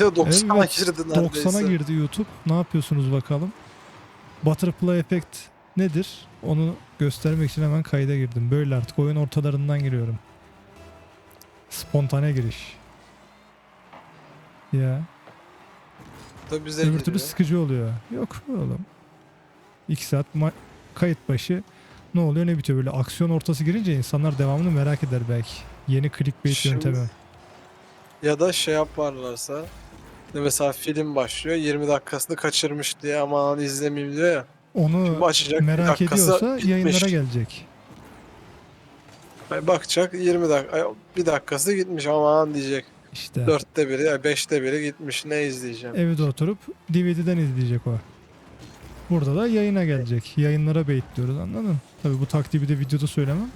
diyor 90'a Evet, girdi neredeyse. 90'a girdi YouTube. Ne yapıyorsunuz bakalım? Butterfly Effect nedir? Onu göstermek için hemen kayda girdim. Böyle artık oyun ortalarından giriyorum. Spontane giriş. Ya. Tabii bize Öbür türlü sıkıcı oluyor. Yok oğlum. 2 saat kayıt başı ne oluyor ne bitiyor böyle aksiyon ortası girince insanlar devamını merak eder belki. Yeni clickbait Şimdi- yöntemi. Ya da şey yaparlarsa mesela film başlıyor 20 dakikasını kaçırmış diye aman izlemeyeyim diyor ya. Onu açacak merak ediyorsa bitmiş. yayınlara gelecek. Bakacak 20 dakika bir dakikası gitmiş aman diyecek. İşte Dörtte biri ya beşte biri gitmiş ne izleyeceğim. evde oturup DVD'den izleyecek o. Burada da yayına gelecek. Yayınlara baitliyoruz anladın? Tabi bu taktiği bir de videoda söylemem.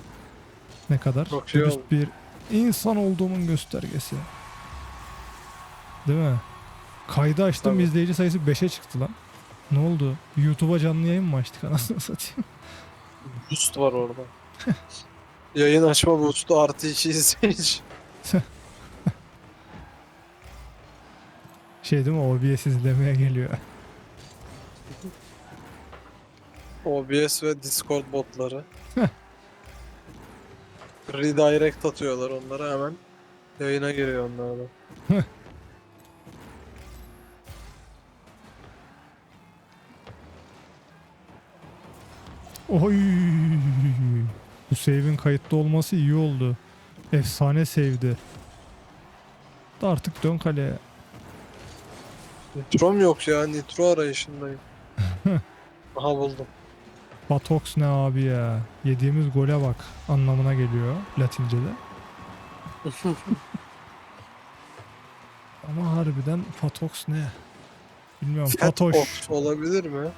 Ne kadar Çok dürüst bir insan olduğumun göstergesi. Değil mi? Kaydı açtım Tabii. izleyici sayısı 5'e çıktı lan. Ne oldu? YouTube'a canlı yayın mı açtık anasını satayım? Boost var orada. Yayın açma boost'u artı 2 izleyici. Şey değil mi OBS izlemeye geliyor. OBS ve Discord botları. Redirect atıyorlar onlara hemen. Yayına giriyor onlar da. Oy! Bu save'in kayıtlı olması iyi oldu. Efsane save'di. Da artık dön kaleye. Nitro'm yok ya. Nitro arayışındayım. Aha buldum. Patox ne abi ya? Yediğimiz gole bak anlamına geliyor Latince'de. Ama harbiden Patox ne? Bilmiyorum. Fat Fatoş olabilir mi?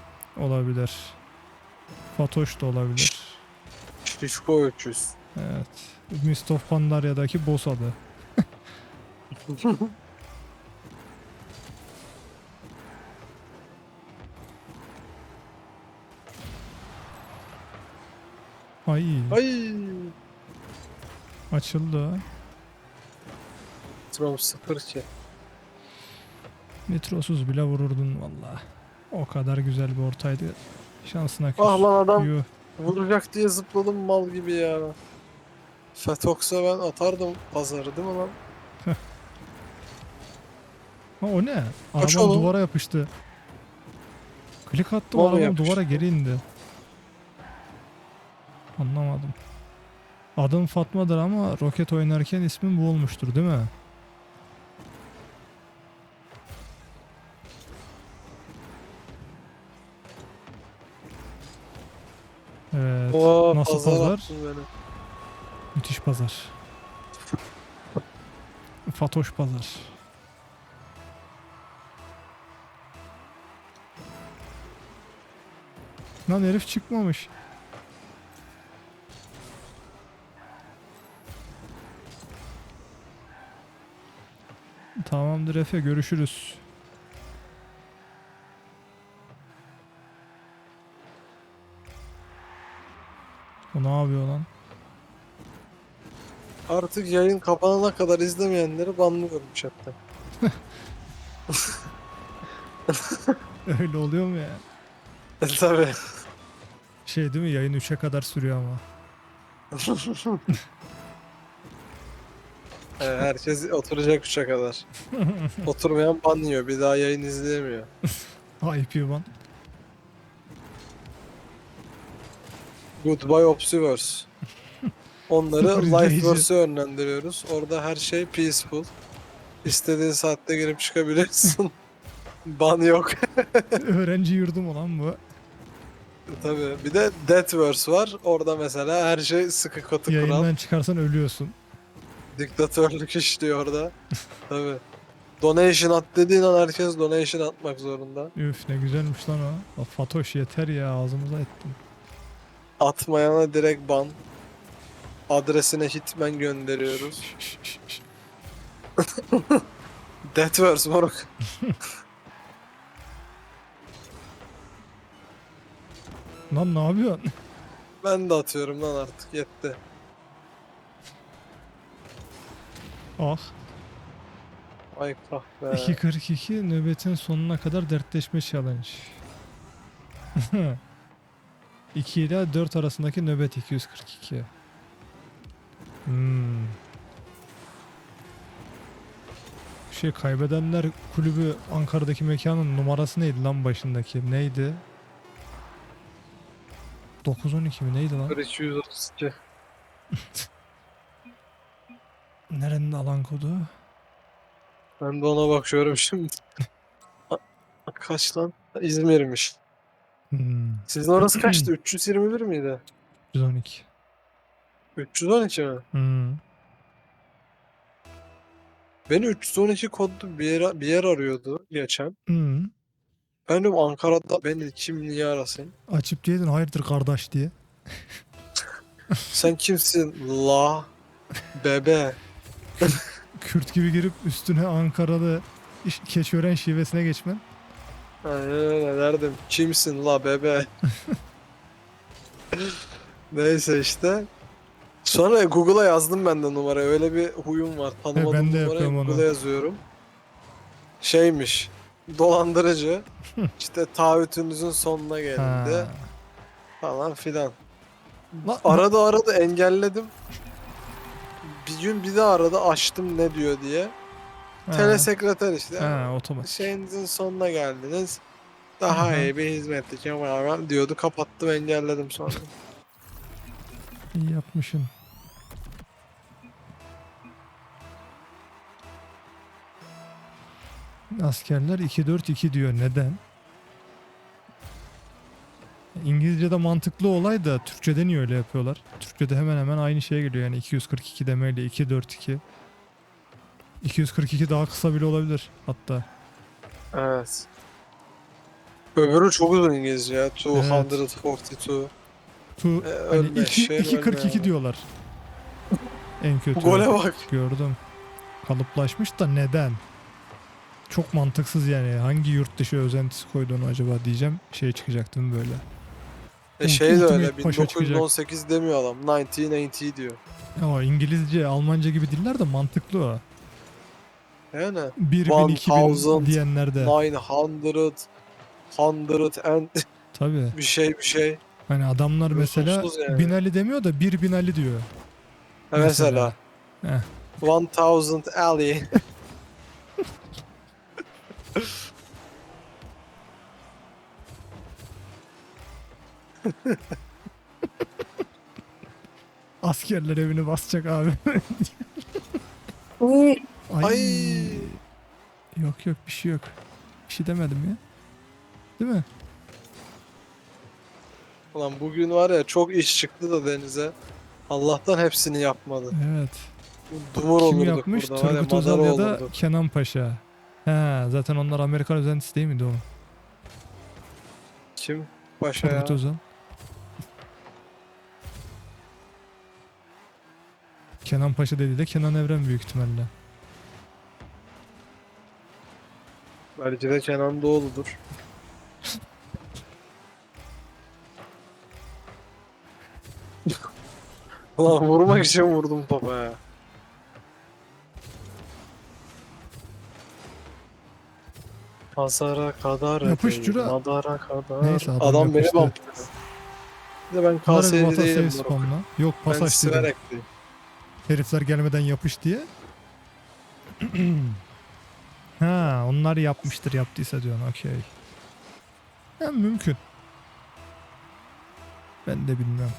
olabilir. Fatoş da olabilir. Şişko öküz. Evet. Mist of Pandaria'daki boss adı. Ay, Ay. açıldı. Nitro'm 0 ki. Nitrosuz bile vururdun valla. O kadar güzel bir ortaydı. Şansına küs. Ah lan adam Yuh. vuracak diye zıpladım mal gibi ya. Fatox'a ben atardım pazarı değil mi lan? Ha, o ne? Kaç Arabam oğlum? duvara yapıştı. Klik attım Vallahi arabam yapıştı. duvara geri indi. Anlamadım. Adım Fatma'dır ama roket oynarken ismim bu olmuştur değil mi? Evet. Oo, Nasıl pazar. Müthiş pazar. Fatoş pazar. Lan herif çıkmamış. Tamamdır Efe görüşürüz. Artık yayın kapanana kadar izlemeyenleri banlıyorum chatten. Öyle oluyor mu ya? E tabi. Şey değil mi yayın 3'e kadar sürüyor ama. E, herkes oturacak 3'e kadar. Oturmayan ban yiyor. Bir daha yayın izleyemiyor. IP ban. Goodbye Obsiverse. Onları Sıfır Lifeverse'e yönlendiriyoruz. Orada her şey peaceful. İstediğin saatte girip çıkabilirsin. Ban yok. Öğrenci yurdum olan bu. Tabii. Bir de Deathverse var. Orada mesela her şey sıkı katı kural. Yayından çıkarsan ölüyorsun. Diktatörlük işliyor orada. Tabii. Donation at dediğin an herkes donation atmak zorunda. Üf ne güzelmiş lan o. Fatoş yeter ya ağzımıza ettin. Atmayana direkt ban. Adresine hitman gönderiyoruz. Deathverse moruk. Lan ne yapıyorsun? Ben de atıyorum lan artık yetti. Ah. Ay kahve. 2.42 nöbetin sonuna kadar dertleşme challenge. 2 ile 4 arasındaki nöbet 242. Hmm. Şey kaybedenler kulübü Ankara'daki mekanın numarası neydi lan başındaki? Neydi? 912 mi neydi lan? 232. Nerenin alan kodu? Ben de ona bakıyorum şimdi. Kaç lan? İzmir'miş. Hmm. Sizin orası kaçtı? 321 miydi? 112. 312 mi? Hmm. Beni 312 kodlu bir yer, bir yer arıyordu geçen. Hmm. Ben diyorum Ankara'da beni kim niye arasın? Açıp diyedin hayırdır kardeş diye. Sen kimsin? La. Bebe. Kürt gibi girip üstüne Ankaralı iş- Keçiören şivesine geçmen. Aynen öyle derdim. Kimsin la bebe? Neyse işte. Sonra Google'a yazdım ben de numarayı. Öyle bir huyum var. Tanımadığım ben de numarayı yapıyorum onu. Google'a yazıyorum. Şeymiş. Dolandırıcı. işte taahhütünüzün sonuna gelindi. Ha. Falan filan. La- Arada arada engelledim. Bir gün bir daha arada açtım ne diyor diye. Ha. Telesekreter işte. Ha, otomatik. Şeyinizin sonuna geldiniz. Daha Hı hı. iyi bir hizmetli Kemal diyordu. Kapattım engelledim sonra. İyi yapmışsın. Askerler 2-4-2 diyor. Neden? İngilizce'de mantıklı olay da Türkçe'de niye öyle yapıyorlar? Türkçe'de hemen hemen aynı şeye geliyor yani 242 demeyle 242. 242 daha kısa bile olabilir hatta. evet. Öbürü çok uzun İngilizce ya. 242. Tu, Ee, hani ölme, 2, şey 242 ölme. diyorlar. En kötü. Gole bak. Gördüm. Kalıplaşmış da neden? Çok mantıksız yani. Hangi yurt dışı özentisi koyduğunu acaba diyeceğim. Şey çıkacaktım böyle. E şey de öyle. Paşa çıkacak. 1918 demiyor adam. 1980 diyor. Ama İngilizce, Almanca gibi diller de mantıklı o. Yani 1000, 2000 1000 diyenler de. 900 100 and Tabii. bir şey bir şey. Hani adamlar mesela yani. Binali demiyor da bir Binali diyor. Ha, mesela. Heh. 1000 alley. Askerler evini basacak abi. Ay. Ay. Yok yok bir şey yok. Bir şey demedim ya. Değil mi? Ulan bugün var ya çok iş çıktı da denize. Allah'tan hepsini yapmadı. Evet. Dumur Kim olurduk yapmış? burada var ya Turgut madara Özal ya da olurduk. Kenan Paşa. He, zaten onlar Amerikan özentisi değil miydi o? Kim? Paşa ya. Turgut Özal. Kenan Paşa dedi de Kenan Evren büyük ihtimalle. Belki de Kenan Doğulu'dur. Ulan vurmak için vurdum topa Pazara kadar Yapış edeyim, Cura. Madara kadar. Neyse, adam adam, beni yapıştı. bamplıyor. Bir de ben save değilim. spamla. Yok Ben pasaj dedim. Siverek'liyim. Herifler gelmeden yapış diye. ha onlar yapmıştır yaptıysa diyorsun okey. Ya mümkün. Ben de bilmiyorum.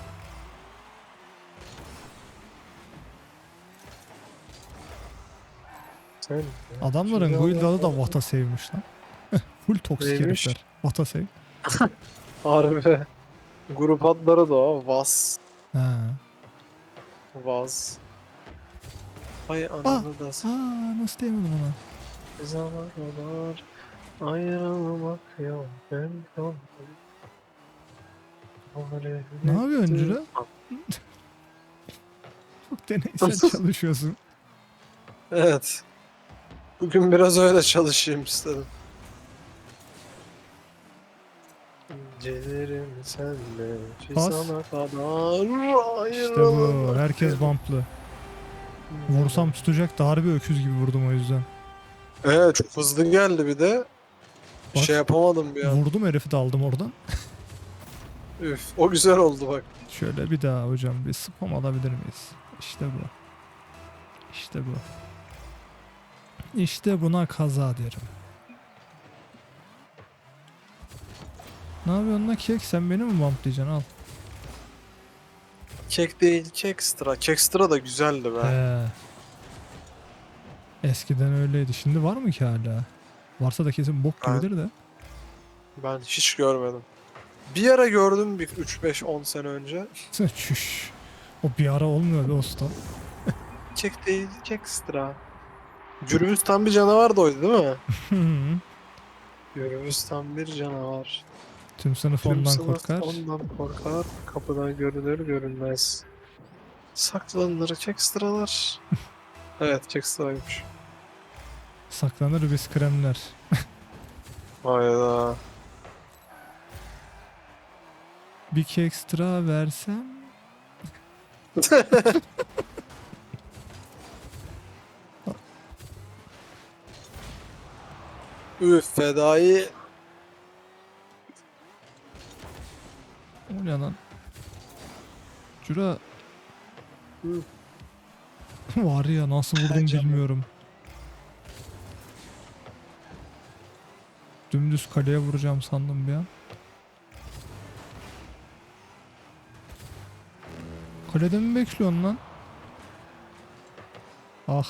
Sen Adamların Şimdi guild adı da Vata sevmiş lan. Full toksik Neymiş? herifler. Vata sev. Harbi. Grup adları da o. Vas. Ha. Vaz. Ay ananı da Aa nasıl diyemedim ona? zaman kadar ayrılmak yok. Ben yok. Ne yapıyorsun Cüre? Çok deneysel çalışıyorsun. Evet. Bugün biraz öyle çalışayım istedim. İncelerim senle Bas. sana kadar İşte bu. ayrılmak Herkes bumplı. Vursam tutacak da harbi öküz gibi vurdum o yüzden. Evet çok hızlı geldi bir de. Bak. Şey yapamadım bir an. Vurdum herifi de aldım oradan. Üf, o güzel oldu bak. Şöyle bir daha hocam bir spam alabilir miyiz? İşte bu. İşte bu. İşte buna kaza derim. Ne yapıyorsun lan kek? Sen beni mi bumplayacaksın? Al. Kek değil kekstra. Kekstra da güzeldi be. He. Eskiden öyleydi. Şimdi var mı ki hala? Varsa da kesin bok gibidir de. Ben hiç görmedim. Bir ara gördüm bir 3-5-10 sene önce. Çüş. O bir ara olmuyor be usta. Kek değil kekstra. Gürbüz tam bir canavar da oydu değil mi? Gürbüz tam bir canavar. Tüm sınıf Tüm ondan sınıf korkar. Ondan korkar. Kapıdan görünür görünmez. Saklanır kekstralar. evet kekstraymış. Saklanır biz kremler. Hayda. Bir ekstra versem. Üf fedai. O ne lan? Cura. Hı. Var ya nasıl vurdum canım. bilmiyorum. Dümdüz kaleye vuracağım sandım bir an. Kalede mi bekliyorsun lan? Ah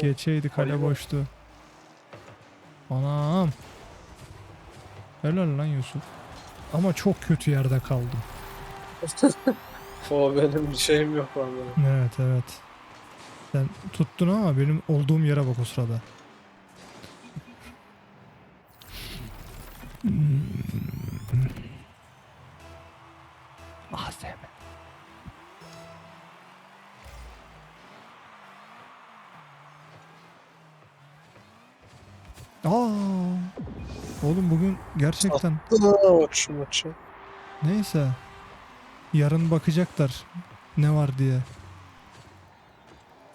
geçeydi kale Kale boş. boştu. Anam. Helal lan Yusuf. Ama çok kötü yerde kaldım. O benim şeyim yok vallahi. Evet evet. Sen tuttun ama benim olduğum yere bak o sırada. Gerçekten bak şu maçı. Neyse. Yarın bakacaklar ne var diye.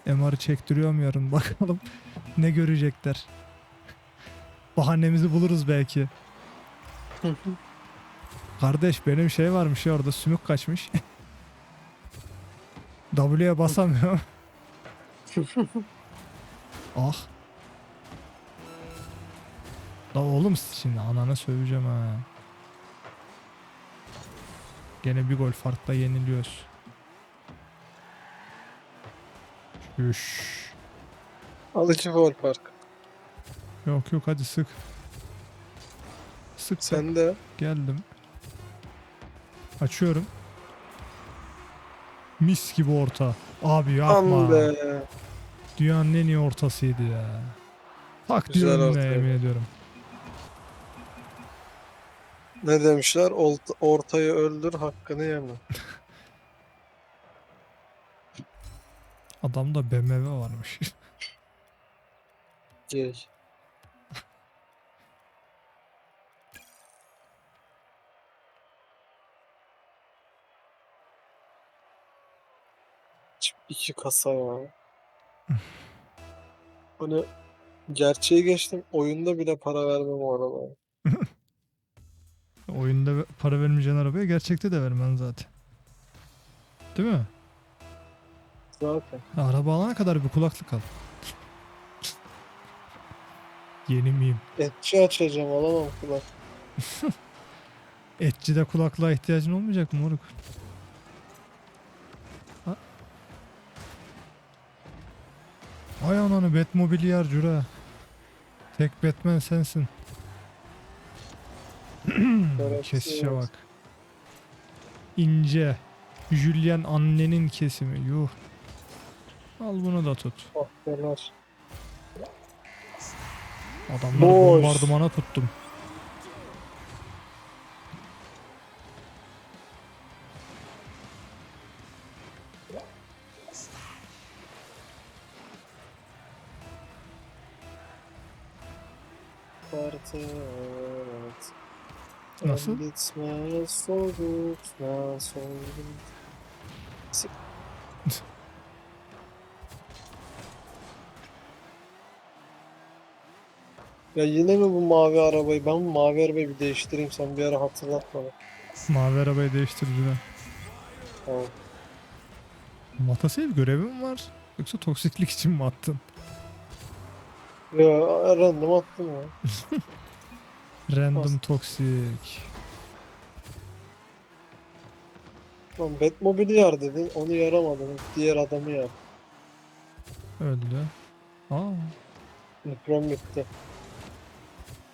MR'ı çektiriyorum yarın bakalım ne görecekler. Bahanemizi buluruz belki. Kardeş benim şey varmış ya orada sümük kaçmış. W'ye basamıyorum. ah. La oğlum şimdi ananı söveceğim ha. Gene bir gol farkla yeniliyoruz. Şüş. Alıcı Vol Park. Yok yok hadi sık. Sık sen de. geldim. Açıyorum. Mis gibi orta. Abi yapma. Dünyanın en iyi ortasıydı ya. Hak Güzel diyorum ne yemin ediyorum. Ne demişler? Olt- ortayı öldür hakkını yeme. Adamda BMW varmış. Gey. Çip iki kasa ya. Hani gerçeği geçtim oyunda bile para vermem o arabaya. Oyunda para vermeyeceğin arabaya gerçekte de vermen zaten. Değil mi? Zaten. Araba alana kadar bir kulaklık al. Yeni miyim? Etçi açacağım alamam kulak. Etçide kulaklığa ihtiyacın olmayacak mı moruk? Ha? Ay ananı Batmobilyar cura. Tek Batman sensin. Kesişe bak. İnce. Julian annenin kesimi. Yuh. Al bunu da tut. Kahveler. Adamları bombardımana tuttum. Nasıl? Bitmez soğutmaz soğutmaz. Ya yine mi bu mavi arabayı? Ben bu mavi arabayı bir değiştireyim sen bir ara hatırlat bana. Mavi arabayı değiştir Cüra. Tamam. Matasave görevi mi var? Yoksa toksiklik için mi attın? Ya random attım ya. Random toksik. Lan Batmobile'i yar dedin onu yaramadın. Diğer adamı yar. Öldü. Aa, Mikron bitti.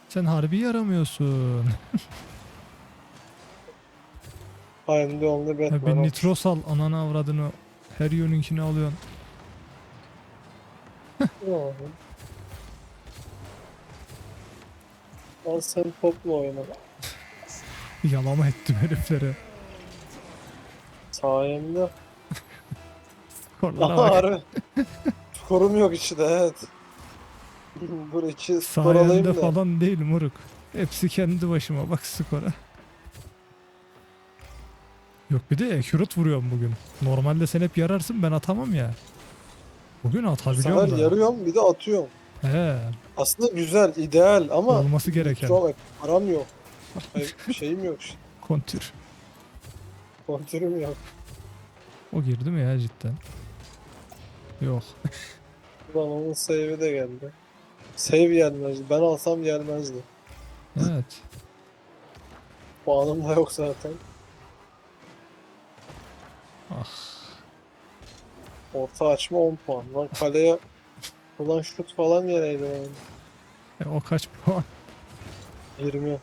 sen harbi yaramıyorsun. Hayalimde onunla Ya Batman. bir olmuş. nitros al ananı avradını. Her yönünkini alıyorsun. Oldu? Al sen topla oyna. Yalama ettim herifleri. Sayemde. Skorlara Aha bak. harbi. Skorum yok işte evet. Dur iki skor alayım Sayende da. falan değil moruk. Hepsi kendi başıma bak skora. Yok bir de accurate vuruyorum bugün. Normalde sen hep yararsın ben atamam ya. Bugün Bu atabiliyorum sefer da. yarıyorum bir de atıyorum. He, Aslında güzel, ideal ama olması gereken. Çok param yok. Hayır, şeyim yok işte. Kontür. Kontürüm yok. O girdi mi ya cidden? Yok. Ulan onun save'i de geldi. Save gelmezdi. Ben alsam gelmezdi. Evet. Puanım da yok zaten. Ah. Orta açma 10 puan. Lan kaleye ulan şut falan geleydi yani. E, o kaç puan? 20.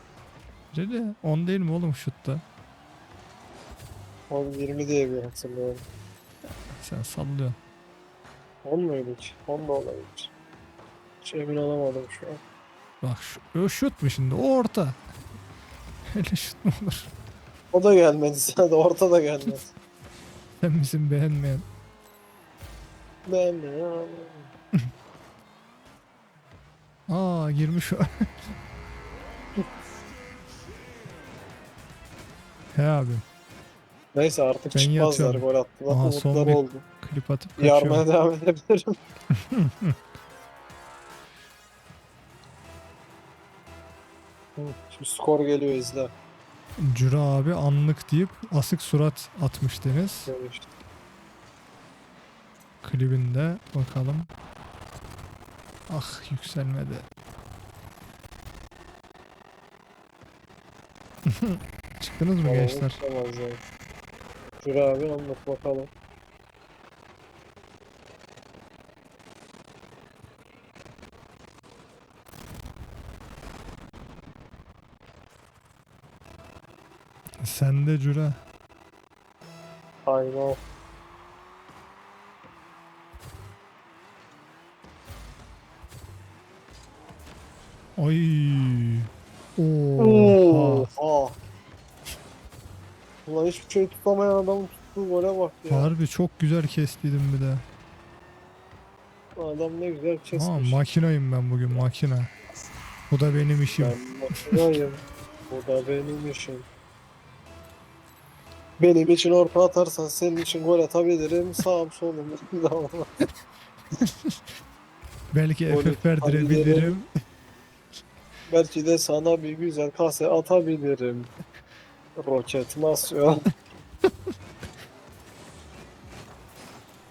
Öyle 10 değil mi oğlum şutta? Oğlum 20 diye bir hatırlıyorum. Sen sallıyorsun. 10 muydu ki? 10 da olabilir. Hiç emin olamadım şu an. Bak şu, o şut mu şimdi? O orta. Öyle şut mu olur? O da gelmedi sana da orta da gelmedi. Sen misin beğenmeyen? Ya? Aa girmiş o. He abi. Neyse artık Ben çıkmazlar yatıyorum. gol attılar. Aha, son bir- oldu. Klip atıp Yarmaya kaçıyorum. devam edebilirim. Şimdi skor geliyor izle. Cüra abi anlık deyip asık surat atmış Deniz. Klibinde bakalım. Ah yükselmedi. Çıktınız mı gençler? Dur abi anlat bakalım. Sen de Cüra. Aynen. Ay. Oha. Ulan hiçbir şey tutamayan adamın tuttuğu gole bak ya. Harbi çok güzel kestiydim bir de. Adam ne güzel kesmiş. makinayım ben bugün makina. Bu da benim işim. ben makinayım. Bu da benim işim. Benim için orta atarsan senin için gol atabilirim. Sağım solum. Belki Golü FF verdirebilirim. Belki de sana bir güzel kase atabilirim. Roket masyon.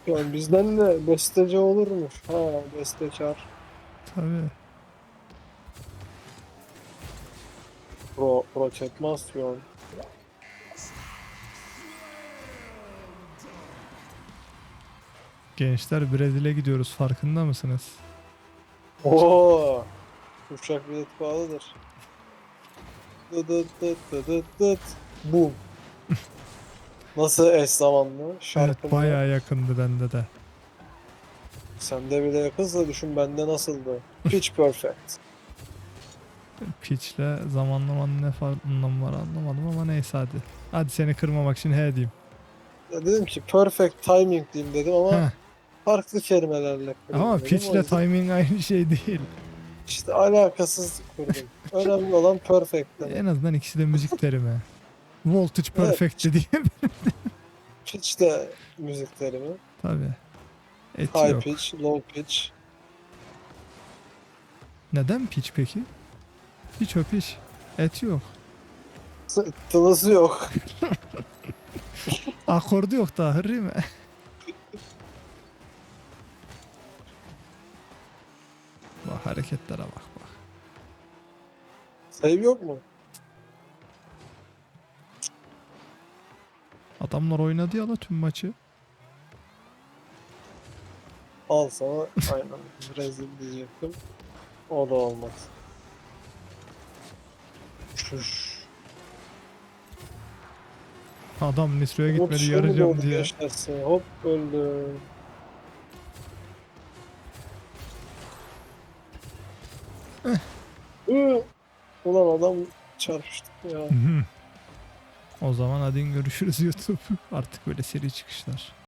Yani bizden de besteci olurmuş. Ha bestekar. Tabii. Ro roket masyon. Gençler Brezilya'ya gidiyoruz farkında mısınız? Oo. Uçak bilet pahalıdır. Dıt dıt dıt dıt dıt dıt. Boom. Nasıl eş zamanlı? Şarkı Evet bayağı yakındı bende de. Sende bile yakınsa düşün bende nasıldı? Pitch perfect. Pitch'le zamanlamanın ne farklı anlamı var anlamadım ama neyse hadi. Hadi seni kırmamak için he diyeyim. Ya dedim ki perfect timing diyeyim dedim ama Heh, farklı kelimelerle ama dedim. O pitch'le yüzden timing aynı şey değil. İşte alakasız kurdum. Önemli olan perfect. En azından ikisi de müzik terimi. Voltage perfect dediğim. Pitch de müzik terimi. Tabii. Et High yok. pitch, low pitch. Neden piç peki? Piç o piç. Et yok. Tınısı yok. Akordu yok daha hırri mi? Bak hareketlere bak bak. Save yok mu? Adamlar oynadı ya la tüm maçı. Al sana aynen rezil diyecektim. O da olmaz. Şuş. Adam Nisro'ya gitmedi yarayacağım diye. Hop öldü. Hı. Ulan adam çarpıştık ya. O zaman hadi görüşürüz YouTube. Artık böyle seri çıkışlar.